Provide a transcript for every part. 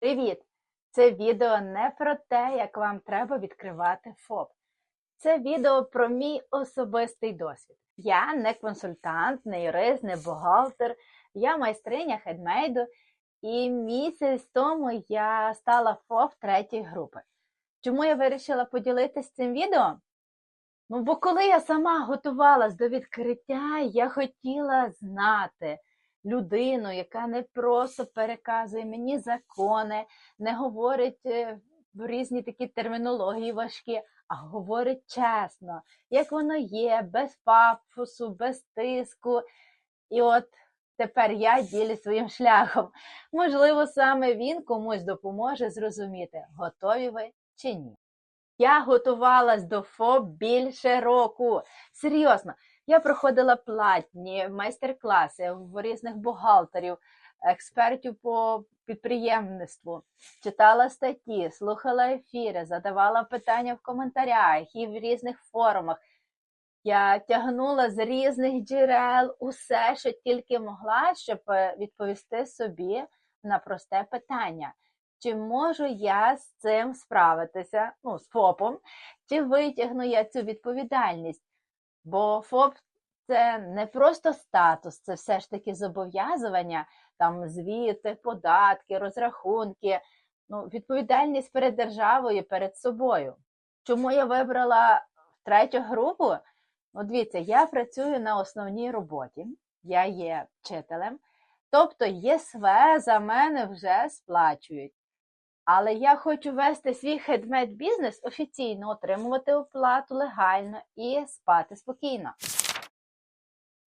Привіт! Це відео не про те, як вам треба відкривати ФОП. Це відео про мій особистий досвід. Я не консультант, не юрист, не бухгалтер, я майстриня хедмейду, і місяць тому я стала ФОП третьої групи. Чому я вирішила поділитися цим відео? Ну, бо коли я сама готувалась до відкриття, я хотіла знати людину, яка не просто переказує мені закони, не говорить е, в різні такі термінології важкі, а говорить чесно, як воно є, без пафосу, без тиску. І от тепер я ділю своїм шляхом. Можливо, саме він комусь допоможе зрозуміти, готові ви чи ні. Я готувалась до ФОП більше року. Серйозно, я проходила платні майстер-класи в різних бухгалтерів, експертів по підприємництву, читала статті, слухала ефіри, задавала питання в коментарях і в різних форумах. Я тягнула з різних джерел усе, що тільки могла, щоб е, відповісти собі на просте питання. Чи можу я з цим справитися, ну, з ФОПом, чи витягну я цю відповідальність? Бо ФОП це не просто статус, це все ж таки зобов'язування, там звіти, податки, розрахунки, ну, відповідальність перед державою, перед собою. Чому я вибрала третю групу? Ну, дивіться, я працюю на основній роботі, я є вчителем, тобто ЄСВ за мене вже сплачують. Але я хочу вести свій хедмет бізнес офіційно, отримувати оплату легально і спати спокійно.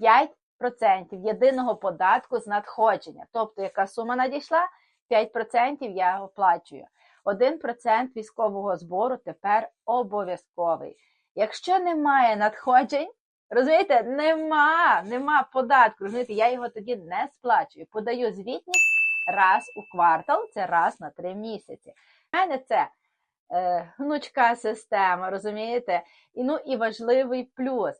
5% єдиного податку з надходження. Тобто, яка сума надійшла, 5% я оплачую. 1% військового збору тепер обов'язковий. Якщо немає надходжень, розумієте, нема, нема податку, розумієте, я його тоді не сплачую. Подаю звітність раз у квартал, це раз на три місяці. У мене це е, гнучка система, розумієте? І, ну, і важливий плюс.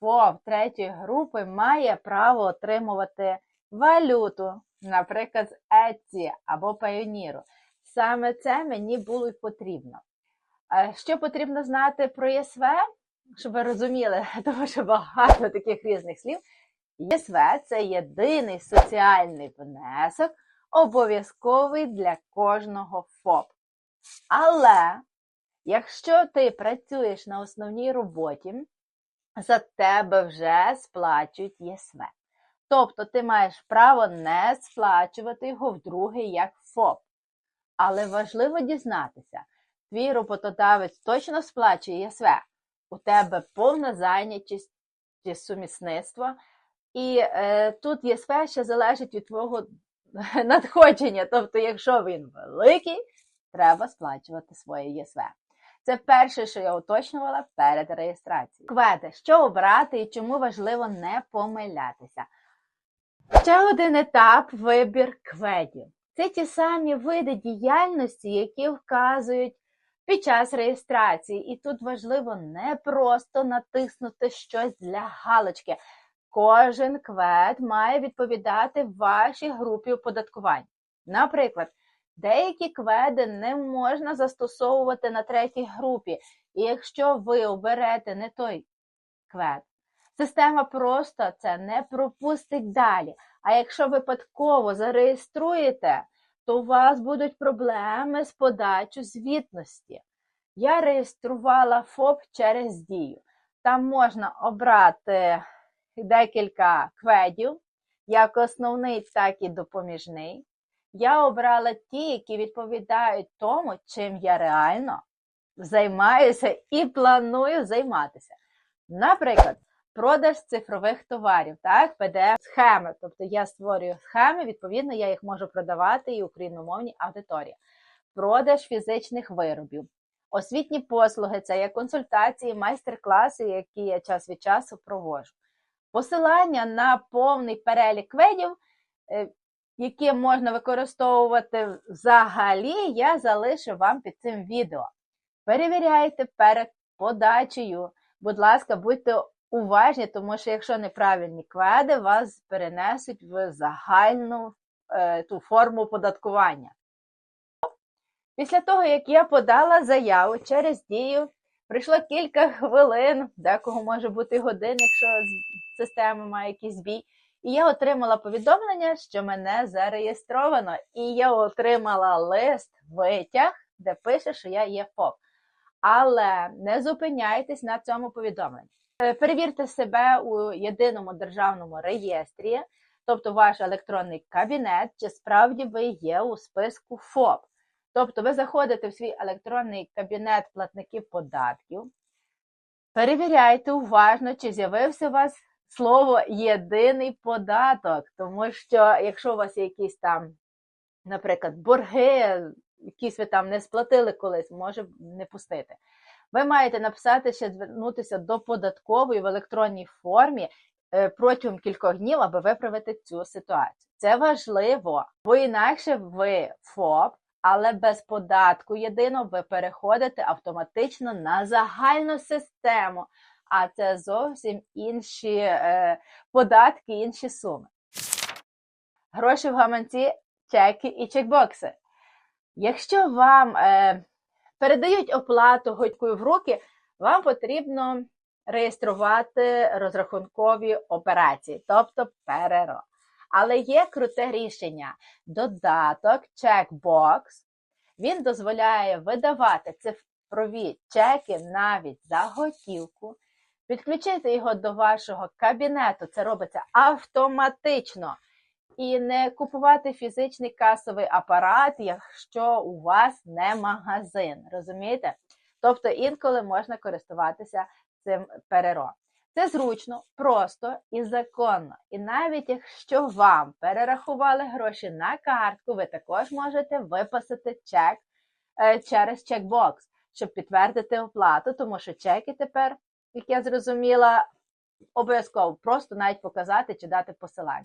ФОП третьої групи має право отримувати валюту, наприклад, з Etsy або Payoneer. Саме це мені було й потрібно. Що потрібно знати про ЄСВ, щоб ви розуміли, тому що багато таких різних слів. ЄСВ це єдиний соціальний внесок, обов'язковий для кожного ФОП. Але якщо ти працюєш на основній роботі, за тебе вже сплачують ЄСВ. Тобто ти маєш право не сплачувати його вдруге як ФОП. Але важливо дізнатися, твій роботодавець точно сплачує ЄСВ, у тебе повна зайнятість чи сумісництво, і е, тут ЄСВ ще залежить від твого надходження. Тобто, якщо він великий, треба сплачувати своє ЄСВ. Це перше, що я уточнювала перед реєстрацією. Кведи, що обрати і чому важливо не помилятися. Ще один етап вибір кведів. Це ті самі види діяльності, які вказують під час реєстрації. І тут важливо не просто натиснути щось для галочки. Кожен квед має відповідати вашій групі оподаткувань. Наприклад, деякі кведи не можна застосовувати на третій групі. І якщо ви оберете не той квед, система просто це не пропустить далі. А якщо випадково зареєструєте, то у вас будуть проблеми з подачу звітності. Я реєструвала ФОП через дію. Там можна обрати декілька кведів, як основний, так і допоміжний. Я обрала ті, які відповідають тому, чим я реально займаюся і планую займатися. Наприклад, продаж цифрових товарів, так, pdf схеми Тобто я створюю схеми, відповідно, я їх можу продавати і україномовній аудиторії. Продаж фізичних виробів. Освітні послуги це є консультації, майстер-класи, які я час від часу проводжу. Посилання на повний перелік видів, е, які можна використовувати взагалі, я залишу вам під цим відео. Перевіряйте перед подачею. Будь ласка, будьте уважні, тому що якщо неправильні кведи, вас перенесуть в загальну е, ту форму податкування. Після того, як я подала заяву через дію, пройшло кілька хвилин, декого може бути годин, якщо система має якийсь збій. І я отримала повідомлення, що мене зареєстровано, і я отримала лист витяг, де пише, що я є ФОП. Але не зупиняйтесь на цьому повідомленні. Е, Перевірте себе у єдиному державному реєстрі, тобто ваш електронний кабінет, чи справді ви є у списку ФОП. Тобто ви заходите в свій електронний кабінет платників податків, перевіряйте уважно, чи з'явився у вас слово єдиний податок, тому що якщо у вас є якісь там, наприклад, борги, якісь ви там не сплатили колись, може не пустити. Ви маєте написати ще звернутися до податкової в електронній формі е, протягом кількох днів, аби виправити цю ситуацію. Це важливо, бо інакше ви ФОП, але без податку єдиного ви переходите автоматично на загальну систему, а це зовсім інші е, податки, інші суми. Гроші в гаманці, чеки і чекбокси. Якщо вам е, передають оплату готькою в руки, вам потрібно реєструвати розрахункові операції, тобто ПРРО. Але є круте рішення. Додаток Checkbox. Він дозволяє видавати цифрові чеки навіть за готівку, підключити його до вашого кабінету. Це робиться автоматично. І не купувати фізичний касовий апарат, якщо у вас не магазин. Розумієте? Тобто інколи можна користуватися цим переро. Це зручно, просто і законно. І навіть якщо вам перерахували гроші на картку, ви також можете виписати чек е, через чекбокс, щоб підтвердити оплату, тому що чеки тепер, як я зрозуміла, обов'язково просто навіть показати чи дати посилання.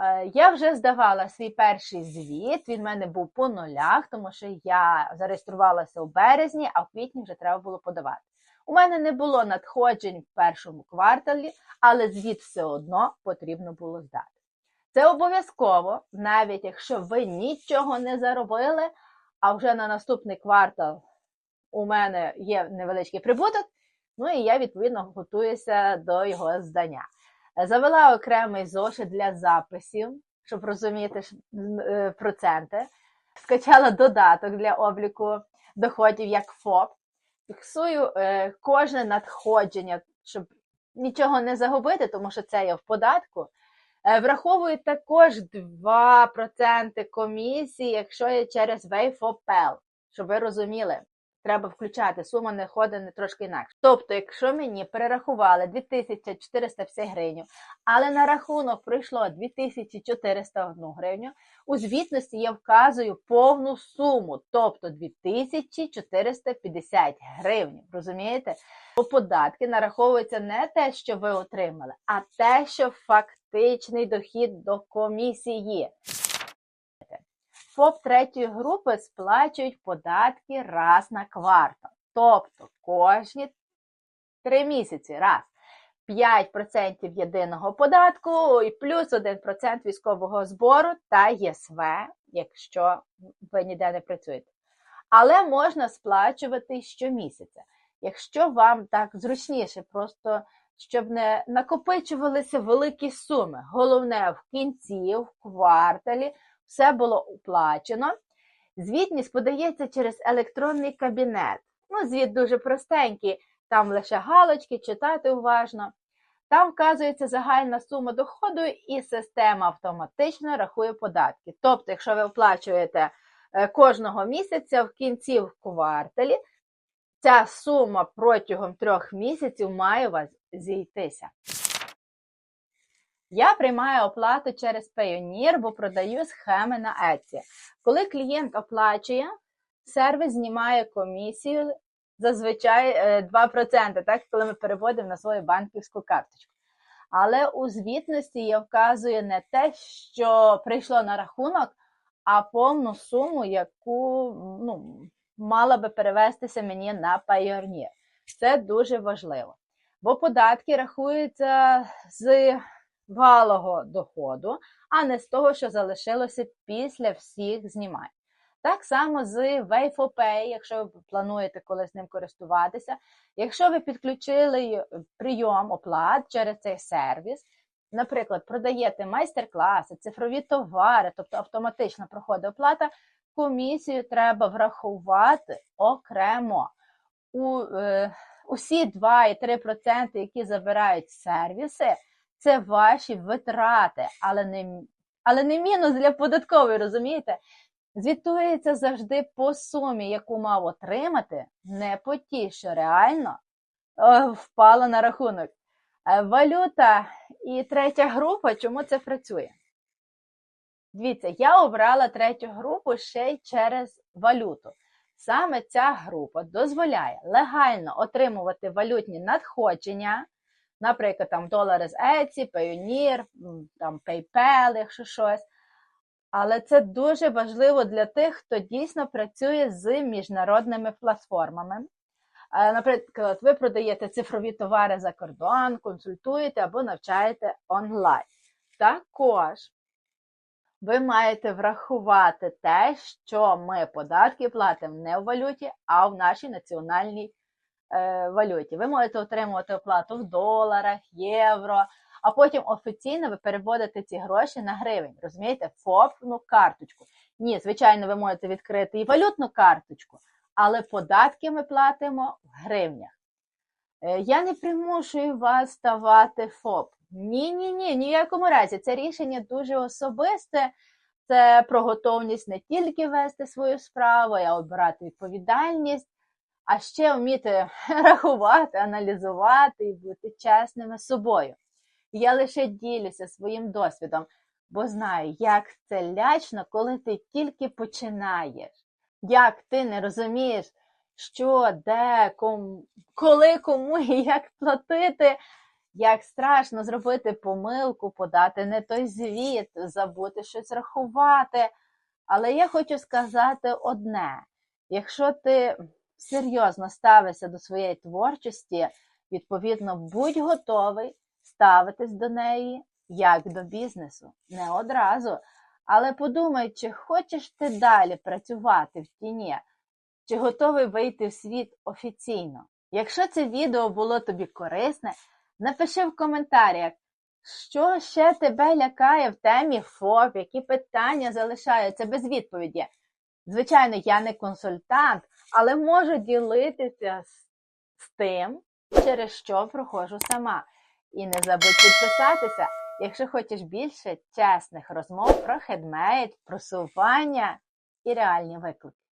Е, Я вже здавала свій перший звіт. Він в мене був по нулях, тому що я зареєструвалася у березні, а в квітні вже треба було подавати. У мене не було надходжень в першому кварталі, але звіт все одно потрібно було здати. Це обов'язково, навіть якщо ви нічого не заробили, а вже на наступний квартал у мене є невеличкий прибуток, ну і я відповідно готуюся до його здання. Завела окремий зошит для записів, щоб розуміти е, проценти. Скачала додаток для обліку доходів як ФОП. Фіксую е, кожне надходження, щоб нічого не загубити, тому що це є в податку. Е, враховую також 2% комісії, якщо є через Wayfopel, щоб ви розуміли треба включати, сума не ходить не трошки інакше. Тобто, якщо мені перерахували 2450 гривень, але на рахунок прийшло 2401 гривню, у звітності я вказую повну суму, тобто 2450 гривень. Розумієте? Бо податки нараховуються не те, що ви отримали, а те, що фактичний дохід до комісії. ФОП третьої групи сплачують податки раз на квартал. Тобто кожні три місяці раз. 5% єдиного податку і плюс 1% військового збору та ЄСВ, якщо ви ніде не працюєте. Але можна сплачувати щомісяця. Якщо вам так зручніше, просто щоб не накопичувалися великі суми. Головне в кінці, в кварталі все було оплачено. Звітність подається через електронний кабінет. Ну, звіт дуже простенький, там лише галочки, читати уважно. Там вказується загальна сума доходу, і система автоматично рахує податки. Тобто, якщо ви оплачуєте е, кожного місяця в кінці в кварталі, ця сума протягом трьох місяців має у вас зійтися. Я приймаю оплату через Payoneer, бо продаю схеми на Etsy. Коли клієнт оплачує, сервіс знімає комісію зазвичай е, 2%, так, коли ми переводимо на свою банківську карточку. Але у звітності я вказую не те, що прийшло на рахунок, а повну суму, яку ну, мала би перевестися мені на Payoneer. Це дуже важливо. Бо податки рахуються з валого доходу, а не з того, що залишилося після всіх знімань. Так само з Wave4Pay, якщо ви плануєте колись ним користуватися. Якщо ви підключили прийом оплат через цей сервіс, наприклад, продаєте майстер-класи, цифрові товари, тобто автоматично проходить оплата, комісію треба врахувати окремо. У, е, усі 2,3%, які забирають сервіси, це ваші витрати, але не, але не мінус для податкової, розумієте? Звітується завжди по сумі, яку мав отримати, не по тій, що реально е, впала на рахунок. Е, Валюта і третя група, чому це працює? Дивіться, я обрала третю групу ще й через валюту. Саме ця група дозволяє легально отримувати валютні надходження, наприклад, там долари з Etsy, Payoneer, там PayPal, якщо щось. Але це дуже важливо для тих, хто дійсно працює з міжнародними платформами. Е, Наприклад, ви продаєте цифрові товари за кордон, консультуєте або навчаєте онлайн. Також ви маєте врахувати те, що ми податки платимо не в валюті, а в нашій національній е, валюті. Ви можете отримувати оплату в доларах, євро, а потім офіційно ви переводите ці гроші на гривень. Розумієте, ФОПну карточку. Ні, звичайно, ви можете відкрити і валютну карточку, але податки ми платимо в гривнях. Е, Я не примушую вас ставати ФОП. Ні, ні, ні, ніякому разі. Це рішення дуже особисте. Це про готовність не тільки вести свою справу, а обирати відповідальність, а ще вміти рахувати, аналізувати і бути чесними з собою. Я лише ділюся своїм досвідом, бо знаю, як це лячно, коли ти тільки починаєш. Як ти не розумієш, що, де, кому, коли, кому і як платити, як страшно зробити помилку, подати не той звіт, забути щось рахувати. Але я хочу сказати одне: якщо ти серйозно ставишся до своєї творчості, відповідно, будь готовий ставитись до неї як до бізнесу. Не одразу. Але подумай, чи хочеш ти далі працювати в тіні, чи готовий вийти в світ офіційно. Якщо це відео було тобі корисне, напиши в коментарях, що ще тебе лякає в темі ФОП, які питання залишаються без відповіді. Звичайно, я не консультант, але можу ділитися з, тим, через що проходжу сама. І не забудь підписатися, якщо хочеш більше чесних розмов про хедмейд, просування і реальні виклики.